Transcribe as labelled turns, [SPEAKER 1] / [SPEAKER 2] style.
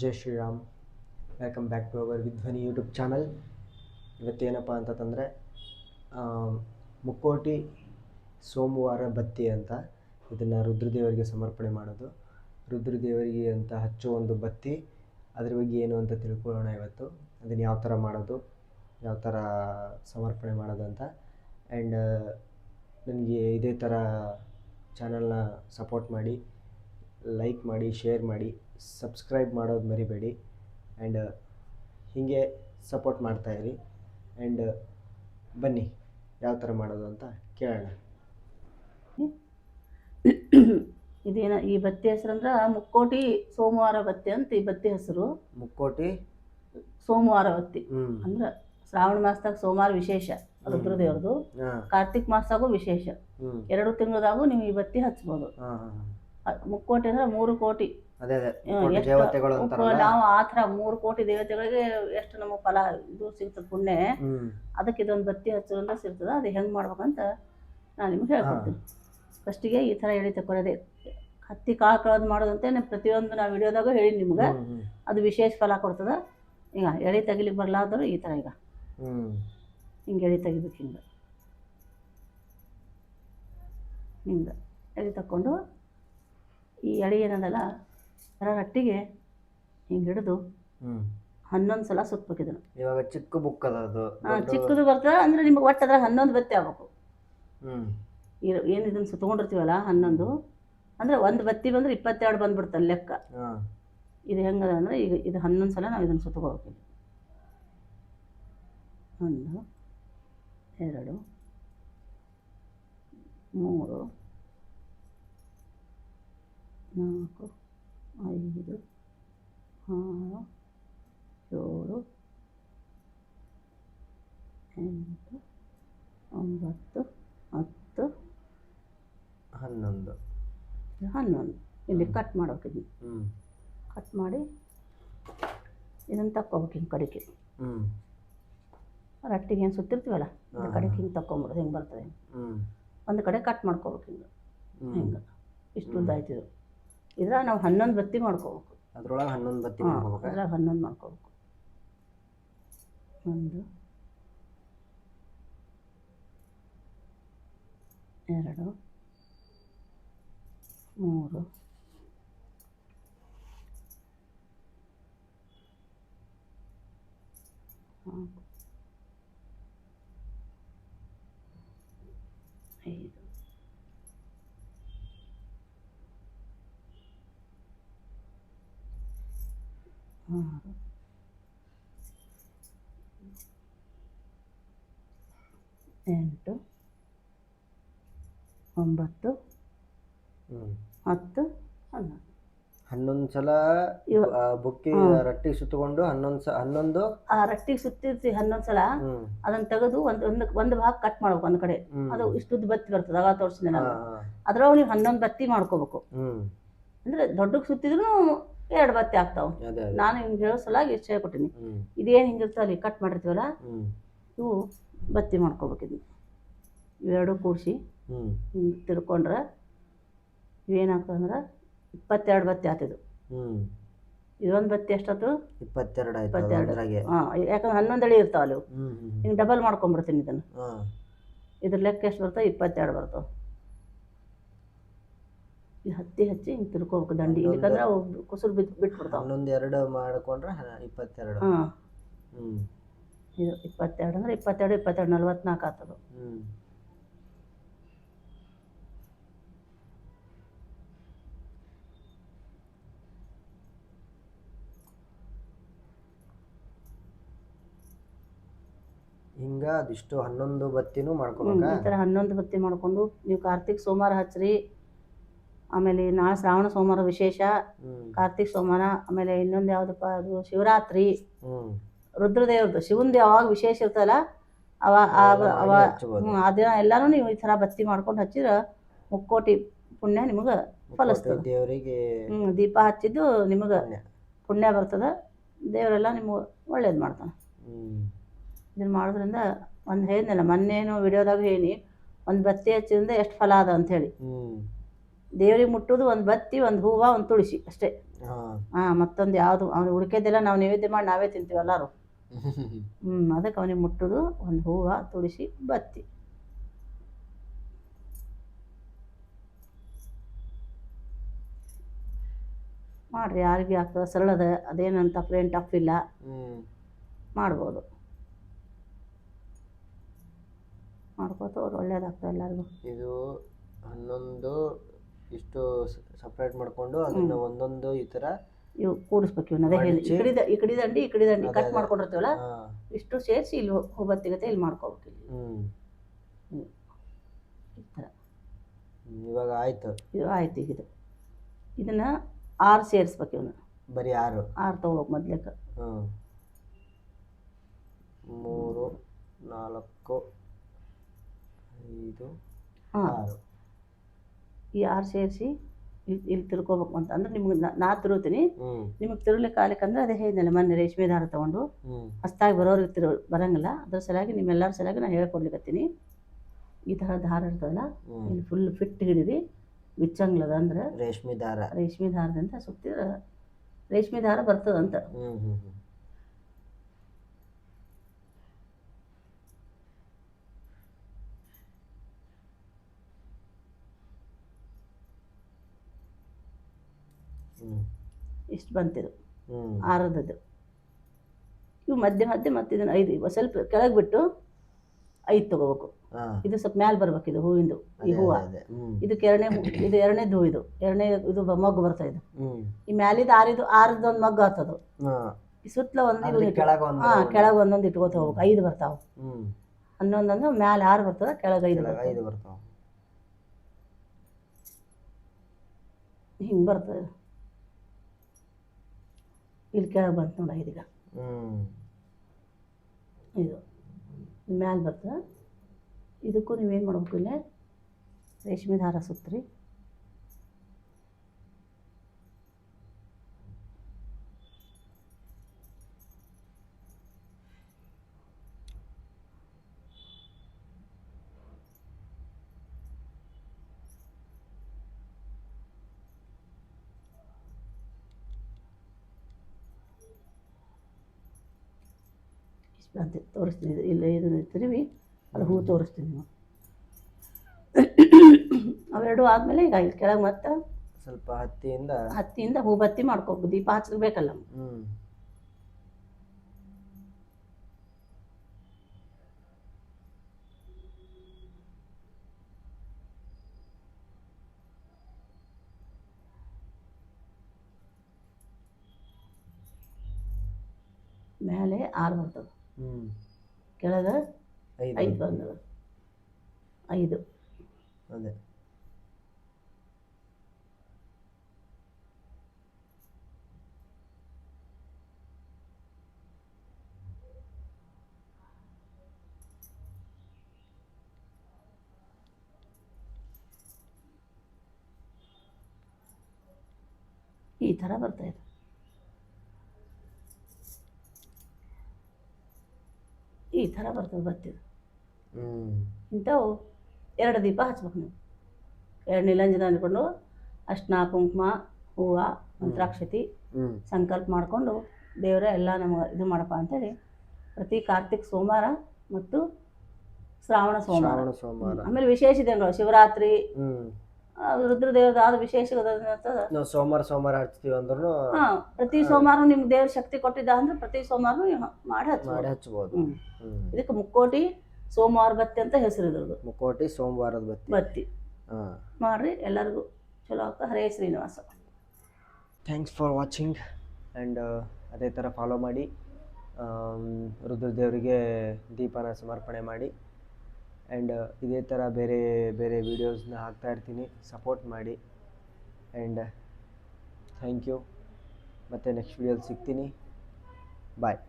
[SPEAKER 1] Jai Shriram welcome back to our Vidhwani YouTube channel ಇವತ್ತೇನಪ್ಪ ಅಂತಂದರೆ ಮುಕ್ಕೋಟಿ ಸೋಮವಾರ ಬತ್ತಿ ಅಂತ ಇದನ್ನು ರುದ್ರದೇವರಿಗೆ ಸಮರ್ಪಣೆ ಮಾಡೋದು. ರುದ್ರದೇವರಿಗೆ ಅಂತ ಹಚ್ಚೋ ಒಂದು ಬತ್ತಿ ಅದ್ರ ಬಗ್ಗೆ ಏನು ಅಂತ ತಿಳ್ಕೊಳ್ಳೋಣ ಇವತ್ತು. ಅದನ್ನು ಯಾವ ಥರ ಮಾಡೋದು, ಯಾವ ಥರ ಸಮರ್ಪಣೆ ಮಾಡೋದು ಅಂತ. ಆ್ಯಂಡ್ ನನಗೆ ಇದೇ ಥರ ಚಾನಲ್ನ ಸಪೋರ್ಟ್ ಮಾಡಿ ಲೈಕ್ ಮಾಡಿ ಶೇರ್ ಮಾಡಿ. ಸಬ್ಸ್ಕ್ರೈಬ್ ಮಾಡೋದು ಮರಿಬೇಡಿ. ಆ್ಯಂಡ್ ಹೀಗೆ ಸಪೋರ್ಟ್ ಮಾಡ್ತಾ ಇರಿ. ಆ್ಯಂಡ್ ಬನ್ನಿ ಯಾವ ಥರ ಮಾಡೋದು ಅಂತ ಕೇಳೋಣ.
[SPEAKER 2] ಇದೇನ ಈ ಬತ್ತಿ ಹೆಸರು ಅಂದ್ರೆ ಮುಕ್ಕೋಟಿ ಸೋಮವಾರ ಬತ್ತಿ ಅಂತ ಈ ಬತ್ತಿ ಹೆಸರು.
[SPEAKER 1] ಮುಕ್ಕೋಟಿ?
[SPEAKER 2] ಸೋಮವಾರ ಬತ್ತಿ. ಅಂದ್ರೆ ಶ್ರಾವಣ ಮಾಸದಾಗ ಸೋಮವಾರ ವಿಶೇಷ ರುದ್ರದೇವ್ರದು ಕಾರ್ತಿಕ್ ಮಾಸದಾಗೂ ವಿಶೇಷ. ಎರಡು ತಿಂಗಳದಾಗೂ ನೀವು ಈ ಬತ್ತಿ ಹಚ್ಬೋದು. ಮುಕ್ಕೋಟಿ ಅಂದ್ರೆ ಮೂರು ಕೋಟಿ.
[SPEAKER 1] ಅದೇ ಅದೇ
[SPEAKER 2] ಹ್ಮ್,
[SPEAKER 1] ಮುಕ್ಕೋಟಿ ದೇವತೆಗಳು ಅಂತಾರಲ್ಲ?
[SPEAKER 2] ನಾವು ಆ ಥರ ಮೂರು ಕೋಟಿ ದೇವತೆಗಳಿಗೆ ಎಷ್ಟು ನಮಗೆ ಫಲ ಇದು ಸಿಗ್ತದೆ ಪುಣ್ಯ. ಅದಕ್ಕೆ ಇದೊಂದು ಬತ್ತಿ ಹಚ್ಚೋದ್ರಿಂದ ಸಿಗ್ತದೆ. ಅದು ಹೆಂಗೆ ಮಾಡ್ಬೇಕಂತ ನಾನು ನಿಮ್ಗೆ ಹೇಳ್ಕೊಡ್ತೀನಿ. ಫಸ್ಟಿಗೆ ಈ ತರ ಹೇಳಿ ತಕೊಳ್ಳೋದೇ ಹತ್ತಿ ಕಾಳು ಕಳದು ಮಾಡೋದಂತೆ ನಾನು ಪ್ರತಿಯೊಂದು ನಾವು ವಿಡಿಯೋದಾಗ ಹೇಳಿ ನಿಮ್ಗೆ. ಅದು ವಿಶೇಷ ಫಲ ಕೊಡ್ತದೆ. ಈಗ ಎಳೆ ತೆಗಿಲಿಕ್ಕೆ ಬರಲಾರ್ದರು ಈ ತರ ಈಗ.
[SPEAKER 1] ಹ್ಮ್.
[SPEAKER 2] ಹಿಂಗೆ ಎಳೆ ತೆಗಿಬೇಕು ಹಿಂಗೆ. ಹಿಂಗೆ. ಎಳೆ ತಕ್ಕೊಂಡು ಈ ಎಳೆ ಏನದಲ್ಲ ಥರ ರಟ್ಟಿಗೆ ಹಿಂಗೆ ಹಿಡಿದು ಹನ್ನೊಂದು ಸಲ ಸುತ್ತಬೇಕಿದ್ರು ಇದನ್ನು
[SPEAKER 1] ಇವಾಗ ಚಿಕ್ಕ ಬುಕ್ ಅದ ಅದು. ದೊಡ್ಡ-
[SPEAKER 2] ಚಿಕ್ಕದು ಬರ್ತದೆ ಅಂದ್ರೆ ನಿಮ್ಗೆ ಒಟ್ಟು ಅದ್ರ ಹನ್ನೊಂದು ಬತ್ತಿ ಆಗ್ಬೇಕು. ಇರು ಏನು ಇದನ್ನು ಸುತ್ಕೊಂಡಿರ್ತೀವಲ್ಲ ಹನ್ನೊಂದು? ಅಂದ್ರೆ ಒಂದು ಬತ್ತಿ ಬಂದ್ರೆ ಇಪ್ಪತ್ತೆರಡು ಬಂದ್ಬಿಡ್ತಲ್ಲ ಲೆಕ್ಕ.
[SPEAKER 1] ಹಾಂ.
[SPEAKER 2] ಇದು ಹೆಂಗದ ಅಂದ್ರೆ ಈಗ ಇದು ಹನ್ನೊಂದು ಸಲ ನಾವು ಇದನ್ನು ಸುತ್ತಕೋಬೇಕು. ಒಂದು ಎರಡು ಮೂರು ನಾಲ್ಕು ಐದು ಆರು ಏಳು ಎಂಟು ಒಂಬತ್ತು ಹತ್ತು.
[SPEAKER 1] ಹನ್ನೊಂದು.
[SPEAKER 2] ಹನ್ನೊಂದು. ಇಲ್ಲಿ ಕಟ್
[SPEAKER 1] ಹ್ಞೂ
[SPEAKER 2] ಕಟ್ ಮಾಡಿ ಇದನ್ನು ತಕ್ಕೋಬೇಕು ಹಿಂಗೆ ಕಡೆಗೆ.
[SPEAKER 1] ಹ್ಞೂ
[SPEAKER 2] ರಟ್ಟಿಗೆ ಏನು ಸುತ್ತಿರ್ತೀವಲ್ಲ
[SPEAKER 1] ಈ
[SPEAKER 2] ಕಡೆಗೆ. ಹಿಂಗೆ ತಕ್ಕೊಂಬಿಡೋದು ಹೆಂಗೆ ಬರ್ತದೆ.
[SPEAKER 1] ಹ್ಞೂ
[SPEAKER 2] ಒಂದು ಕಡೆ ಕಟ್ ಮಾಡ್ಕೋಬೇಕು ಹಿಂಗೆ. ಹಿಂಗೆ. ಇಷ್ಟು ಉದ್ದ ಆಯ್ತು ಇದು. ಇದ್ರಾಗ ನಾವು ಹನ್ನೊಂದು ಬತ್ತಿ ಮಾಡ್ಕೋಬೇಕು.
[SPEAKER 1] ಅದ್ರೊಳಗೆ ಹನ್ನೊಂದು ಬತ್ತಿ ಮಾಡ್ಕೋಬೇಕು?
[SPEAKER 2] ಅದ್ರಾಗ ಹನ್ನೊಂದು ಮಾಡ್ಕೋಬೇಕು. ಒಂದು ಎರಡು ಮೂರು ನಾಲ್ಕು ಐದು ಆರು ಎಂಟು. ಒಂಬತ್ತು. ಹತ್ತು. ಹನ್ನೊಂದು.
[SPEAKER 1] ಹನ್ನೊಂದು ಸಲ ಬುಕ್ಕಿ
[SPEAKER 2] ರಟ್ಟಿಗೆ
[SPEAKER 1] ರಟ್ಟಿ ಸುತ್ತಕೊಂಡು ಹನ್ನೊಂದು ಹನ್ನೊಂದು?
[SPEAKER 2] ಆ ರಟ್ಟಿಗೆ ಸುತ್ತಿರ್ತಿ ಹನ್ನೊಂದು ಸಲ ಅದನ್ನ ತೆಗೆದು ಒಂದು ಒಂದು ಒಂದು ಭಾಗ ಕಟ್ ಮಾಡ್ಬೇಕು ಒಂದ್ ಕಡೆ. ಅದು ಇಷ್ಟುದ್ದು ಬತ್ತಿ ಬರ್ತದೆ ಆಗ ತೋರಿಸಿದೆ ನಾನು ಅದ್ರೊಳಗೆ ನೀವು ಹನ್ನೊಂದು ಬತ್ತಿ ಮಾಡ್ಕೋಬೇಕು.
[SPEAKER 1] ಅಂದ್ರೆ
[SPEAKER 2] ಅಂದರೆ ದೊಡ್ಡಕ್ಕೆ ಸುತ್ತಿದ್ರು ಎರಡು ಬತ್ತಿ ಆಗ್ತಾವೆ. ನಾನು ಹಿಂಗೆ ಹೇಳೋ ಸಲಾಗಿ ಇಷ್ಟು ಹೇಳ್ಕೊಟ್ಟಿನಿ. ಇದೇನು ಹಿಂಗಿರ್ತವೆ ಅಲ್ಲಿ ಕಟ್ ಮಾಡಿರ್ತೀವಲ್ಲ ಇವು ಬತ್ತಿ ಮಾಡ್ಕೋಬೇಕು ಇದನ್ನ ಇವೆರಡು ಕೂಡಿಸಿ ಹಿಂಗೆ ತಿರ್ಕೊಂಡ್ರೆ ಇವೇನಾಗ್ತದೆ ಅಂದ್ರೆ ಇಪ್ಪತ್ತೆರಡು ಬತ್ತಿ ಆಯ್ತು
[SPEAKER 1] ಇದು
[SPEAKER 2] ಇದೊಂದು ಬತ್ತಿ ಎಷ್ಟಾತು
[SPEAKER 1] ಇಪ್ಪತ್ತೆರಡು
[SPEAKER 2] ಇಪ್ಪತ್ತೆರಡು. ಹಾಂ ಯಾಕಂದ್ರೆ ಹನ್ನೊಂದು ಅಡಿ ಇರ್ತಾವಲ್ಲ ಹಿಂಗೆ ಡಬಲ್ ಮಾಡ್ಕೊಂಬಿಡ್ತೀನಿ ಇದನ್ನು. ಇದ್ರ ಲೆಕ್ಕ ಎಷ್ಟು ಬರ್ತಾವೆ ಇಪ್ಪತ್ತೆರಡು ಬರ್ತಾವೆ ಹತ್ತಿ ಹಚ್ಚಿ ಹಿಂಗೆ ತಿರ್ಕೋಬೇಕು ದಂಡಿ. ಇಲ್ಲಿಕಂದ್ರೆ ಅವು ಕುಸುರು ಬಿದ್ದು ಬಿಟ್ಬಿಡ್ತಾವೆ.
[SPEAKER 1] ಹನ್ನೊಂದು ಎರಡು ಮಾಡಿಕೊಂಡ್ರೆ ಇಪ್ಪತ್ತೆರಡು.
[SPEAKER 2] ಹಾಂ.
[SPEAKER 1] ಹ್ಞೂ
[SPEAKER 2] ಇದು ಇಪ್ಪತ್ತೆರಡು ಅಂದ್ರೆ ಇಪ್ಪತ್ತೆರಡು ಇಪ್ಪತ್ತೆರಡು ನಲ್ವತ್ನಾಲ್ಕು ಆಗ್ತದೆ
[SPEAKER 1] ಹ್ಞೂ ಹಿಂಗ ಅದಿಷ್ಟು ಹನ್ನೊಂದು ಬತ್ತಿನೂ
[SPEAKER 2] ಮಾಡ್ಕೊಂಡು
[SPEAKER 1] ಮಾಡ್ಕೋಬೇಕಾ
[SPEAKER 2] ಈ ಥರ ಹನ್ನೊಂದು ಬತ್ತಿ ಮಾಡ್ಕೊಂಡು ನೀವು ಕಾರ್ತಿಕ್ ಸೋಮವಾರ ಹಚ್ಚ್ರಿ ಆಮೇಲೆ ನಾಳೆ ಶ್ರಾವಣ ಸೋಮವಾರ ವಿಶೇಷ ಕಾರ್ತಿಕ ಸೋಮವಾರ ಆಮೇಲೆ ಇನ್ನೊಂದು ಯಾವುದಪ್ಪ ಅದು ಶಿವರಾತ್ರಿ.
[SPEAKER 1] ರುದ್ರ
[SPEAKER 2] ರುದ್ರದೇವ್ರದ್ದು ಶಿವಂದು ಯಾವಾಗ ವಿಶೇಷ ಇರ್ತಲ್ಲ ಅವ ಅವ ಆ ದಿನ ಎಲ್ಲಾನು ನೀವು ಈ ತರ ಬತ್ತಿ ಮಾಡ್ಕೊಂಡು ಹಚ್ಚಿದ್ರೆ ಮುಕ್ಕೋಟಿ ಪುಣ್ಯ ನಿಮಗೆ ಫಲಿಸ್ತದೆ.
[SPEAKER 1] ದೇವರಿಗೆ
[SPEAKER 2] ಹ್ಞೂ ದೀಪ ಹಚ್ಚಿದ್ದು ನಿಮಗೆ
[SPEAKER 1] ಪುಣ್ಯ.
[SPEAKER 2] ಬರ್ತದ. ದೇವರೆಲ್ಲ ನಿಮಗೆ ಒಳ್ಳೇದು ಮಾಡ್ತಾನೆ. ಇದನ್ನು ಮಾಡೋದ್ರಿಂದ ಒಂದು ಹೇಳಿದ್ನಲ್ಲ ಮೊನ್ನೇನು ವಿಡಿಯೋದಾಗ ಹೇಳಿ ಒಂದು ಬತ್ತಿ ಹಚ್ಚಿದ್ರಿಂದ ಎಷ್ಟು ಫಲ ಅದ ಅಂತ
[SPEAKER 1] ಹ್ಮ್.
[SPEAKER 2] ದೇವ್ರಿಗೆ ಮುಟ್ಟೋದು ಒಂದು ಬತ್ತಿ ಒಂದು ಹೂವು ಒಂದು ತುಳಸಿ ಅಷ್ಟೇ.
[SPEAKER 1] ಹಾ.
[SPEAKER 2] ಮತ್ತೊಂದು ಯಾವುದು? ಅವ್ನು ಉಳ್ಕೆದೆಲ್ಲ ನಾವು ನೈವೇದ್ಯ ಮಾಡಿ ನಾವೇ ತಿಂತೀವಿ ಎಲ್ಲಾರು. ಹ್ಮ್ ಅದಕ್ಕೆ ಅವನಿಗೆ ಮುಟ್ಟುದು ಒಂದು ಹೂವ ತುಳಸಿ ಬತ್ತಿ. ಮಾಡ್ರಿ ಯಾರಿಗೆ ಆಗ್ತದ ಸರಳದ ಅದೇನಂತ ಪ್ಲೇನ್ ಟಫ್ ಇಲ್ಲ. ಮಾಡ್ಬೋದು. ಮಾಡ್ಕೋತ ಅವ್ರು ಒಳ್ಳೇದಾಗ್ತದೆ ಎಲ್ಲರಿಗೂ.
[SPEAKER 1] ಇದು ಹನ್ನೊಂದು ಇಷ್ಟು ಸಪ್ರೇಟ್ ಮಾಡ್ಕೊಂಡು ಅದನ್ನ ಒಂದೊಂದು ಈ ತರ
[SPEAKER 2] ಇವು ಕೂಡಿಸ್ಬೇಕು ಇವನ್ನ ಅದೇ ಹೇಳಿ. ಈ ಕಡೆ ಈ ಕಡೆ ದಂಡಿ ಈ ಕಡೆ ದಂಡಿ ಕಟ್. ಮಾಡ್ಕೊಂಡಿರ್ತೀವಲ್ಲ ಇಷ್ಟು ಸೇರಿಸಿ ಇಲ್ಲಿ ಹೋಬತ್ತಿಗತೆ ಇಲ್ಲಿ ಮಾಡ್ಕೋಬೇಕು ಇಲ್ಲಿ.
[SPEAKER 1] ಹ್ಞೂ
[SPEAKER 2] ಈ ಥರ
[SPEAKER 1] ಇವಾಗ ಆಯ್ತು.
[SPEAKER 2] ಇದು ಆಯ್ತು ಈಗ ಇದು. ಇದನ್ನ ಆರು ಸೇರಿಸ್ಬೇಕು ಇವನ್ನ
[SPEAKER 1] ಬರೀ ಆರು.
[SPEAKER 2] ಆರು ತಗೋಬೇಕು ಮೊದ್ಲೇಕ.
[SPEAKER 1] ಹ್ಞೂ ಮೂರು ನಾಲ್ಕು ಐದು ಆರು.
[SPEAKER 2] ಈ ಆರು ಸೇರಿಸಿ ಇಲ್ಲಿ ತಿಳ್ಕೊಬೇಕು ಅಂತ. ಅಂದ್ರೆ ನಿಮ್ಗೆ ನಾ- ನಾ ತಿರುತ್ತೀನಿ
[SPEAKER 1] ಹ್ಞೂ
[SPEAKER 2] ನಿಮಗೆ ತಿರುಗ್ಲಿಕ್ಕೆ ಆಗ್ಲಿಕ್ಕಂದ್ರೆ ಅದೇ ಹೇಳಿದ್ನಲ್ಲ ಮೊನ್ನೆ ರೇಷ್ಮೆ ದಾರ ತಗೊಂಡು.
[SPEAKER 1] ಹಸ್ತಾಗಿ
[SPEAKER 2] ಹೊಸ್ದಾಗಿ ಬರೋರಿಗೆ ತಿರು ಬರಂಗಿಲ್ಲ. ಅದ್ರ ಸಲುವಾಗಿ ನಿಮ್ಮೆಲ್ಲರ ಸಲುವಾಗಿ ನಾನು ಹೇಳ್ಕೊಡ್ಲಿಕ್ಕತ್ತೀನಿ ಈ ಥರ ದಾರ ಇರ್ತದಲ್ಲ ಇಲ್ಲಿ ಫುಲ್ ಫಿಟ್ ಹಿಡಿದು ಬಿಚ್ಚಂಗ್ಲದ ಅಂದ್ರೆ
[SPEAKER 1] ರೇಷ್ಮೆ ದಾರ.
[SPEAKER 2] ರೇಷ್ಮೆ ದಾರದಿಂದ ಸುತ್ತಿದ್ರೆ ರೇಷ್ಮೆ ದಾರ ಬರ್ತದಂತ
[SPEAKER 1] ಹ್ಞೂ ಹ್ಞೂ ಹ್ಞೂ ಹ್ಞೂ
[SPEAKER 2] ಇಷ್ಟು ಬಂತಿದು.
[SPEAKER 1] ಆರದದು
[SPEAKER 2] ಆರದದ್ದು. ಇವು ಮಧ್ಯೆ ಮಧ್ಯೆ ಮತ್ತೆ ಇದನ್ನು ಐದು ಸ್ವಲ್ಪ ಕೆಳಗೆ ಬಿಟ್ಟು ಐದು ತಗೋಬೇಕು. ಇದು ಸ್ವಲ್ಪ ಮ್ಯಾಲ ಬರ್ಬೇಕು ಇದು ಹೂವಿಂದು ಈ ಹೂವು. ಇದಕ್ಕೆ ಎರಡನೇ ಇದು ಎರಡನೇದು ಹೂ ಇದು. ಎರಡನೇ ಇದು ಮೊಗ್ಗು ಬರ್ತಾ ಇದು. ಈ ಮ್ಯಾಲಿದ ಆರಿದು ಆರದ್ದು ಒಂದು ಮಗ್ಗು ಆಗ್ತದು ಈ ಸುತ್ತಲ ಒಂದು ಹಾ ಕೆಳಗೆ ಒಂದೊಂದು ಇಟ್ಕೋತ ಹೋಗ್ಬೇಕು. ಐದು ಬರ್ತಾವ. ಹನ್ನೊಂದೊಂದು ಮ್ಯಾಲ ಆರು ಬರ್ತದ ಕೆಳಗೆ ಐದು
[SPEAKER 1] ಐದು ಬರ್ತಾವೆ.
[SPEAKER 2] ಹಿಂಗೆ ಬರ್ತದೆ. ಇಲ್ಲಿ ಕೆಳಗೆ ಬಂತು ನೋಡ
[SPEAKER 1] ಇದೀಗ.
[SPEAKER 2] ಇದು. ಮ್ಯಾಲೆ ಬರ್ತದೆ. ಇದಕ್ಕೂ ನೀವೇನು ಮಾಡ್ಬೇಕು ಇಲ್ಲೇ? ರೇಷ್ಮೆ ದಾರ ಸುತ್ರಿ ಅಂತ ತೋರಿಸ್ತೀನಿ ಇಲ್ಲ ಇದನ್ನು ತಿರುವಿ ಅದು ಹೂ ತೋರಿಸ್ತೀನಿ ನೀವು ಅವೆರಡು ಆದಮೇಲೆ ಈಗ ಇಲ್ಲಿ ಕೆಳಗೆ ಮತ್ತೆ
[SPEAKER 1] ಸ್ವಲ್ಪ ಹತ್ತಿಯಿಂದ
[SPEAKER 2] ಹತ್ತಿಯಿಂದ ಹೂ ಬತ್ತಿ ಮಾಡ್ಕೋಬೇಕು ದೀಪ ಹಚ್ಚಬೇಕಲ್ಲ ಮೇಲೆ ಆರು ಬರ್ತದೆ.
[SPEAKER 1] ಹ್ಞೂ
[SPEAKER 2] ಕೆಳಗೆ
[SPEAKER 1] ಐದು.
[SPEAKER 2] ಐದು ಬಂದದ ಐದು.
[SPEAKER 1] ಅದೇ.
[SPEAKER 2] ಈ ಥರ ಬರ್ತಾ ಈ ಥರ ಬರ್ತದೆ ಬತ್ತಿದು ಇಂಥವು ಎರಡು ದೀಪ ಹಚ್ಬೇಕು ನೀವು. ಎರಡು ನೀಲಂಜನ ಅಂದ್ಕೊಂಡು ಅಷ್ಟನ ಕುಂಕುಮ ಹೂವು ಮಂತ್ರಾಕ್ಷತಿ ಸಂಕಲ್ಪ ಮಾಡಿಕೊಂಡು ದೇವರ ಎಲ್ಲ ನಮಗೆ ಇದು ಮಾಡಪ್ಪ ಅಂತೇಳಿ ಪ್ರತಿ ಕಾರ್ತಿಕ್ ಸೋಮವಾರ ಮತ್ತು ಶ್ರಾವಣ ಸೋಮವಾರ. ಆಮೇಲೆ ವಿಶೇಷ ದಿನಗಳು ಶಿವರಾತ್ರಿ ರುದ್ರದೇವ್ರದ್ದು ಆದ ವಿಶೇಷ
[SPEAKER 1] ನಾವು ಸೋಮವಾರ ಸೋಮವಾರ ಹಚ್ತೀವಿ ಅಂದ್ರೂ
[SPEAKER 2] ಹಾಂ ಪ್ರತಿ ಸೋಮವಾರ ನಿಮ್ಗೆ ದೇವ್ರ ಶಕ್ತಿ ಕೊಟ್ಟಿದ್ದ ಅಂದ್ರೆ ಪ್ರತಿ ಸೋಮವಾರ ಮಾಡಿ ಹಚ್ಚ
[SPEAKER 1] ಮಾಡಿ ಹಚ್ಬೋದು.
[SPEAKER 2] ಇದಕ್ಕೆ ಮುಕ್ಕೋಟಿ ಸೋಮವಾರ ಬತ್ತಿ ಅಂತ ಹೆಸರು ಇದ್ರದ್ದು
[SPEAKER 1] ಮುಕ್ಕೋಟಿ ಸೋಮವಾರದ ಬತ್ತಿ.
[SPEAKER 2] ಬತ್ತಿ.
[SPEAKER 1] ಹಾಂ.
[SPEAKER 2] ಮಾಡ್ರಿ ಎಲ್ಲರಿಗೂ ಚಲೋ ಆಗ್ತದೆ. ಹರೇ Srinivasa.
[SPEAKER 1] Thanks for watching and ಅದೇ ಥರ ಫಾಲೋ ಮಾಡಿ. ರುದ್ರದೇವರಿಗೆ ದೀಪನ ಸಮರ್ಪಣೆ ಮಾಡಿ. ಆ್ಯಂಡ್ ಇದೇ ಥರ ಬೇರೆ ಬೇರೆ ವೀಡಿಯೋಸ್ನ ಹಾಕ್ತಾ ಇರ್ತೀನಿ. ಸಪೋರ್ಟ್ ಮಾಡಿ. ಆ್ಯಂಡ್ ಥ್ಯಾಂಕ್ ಯು ಮತ್ತು ನೆಕ್ಸ್ಟ್ ವೀಡಿಯೋಲಿ ಸಿಗ್ತೀನಿ. ಬಾಯ್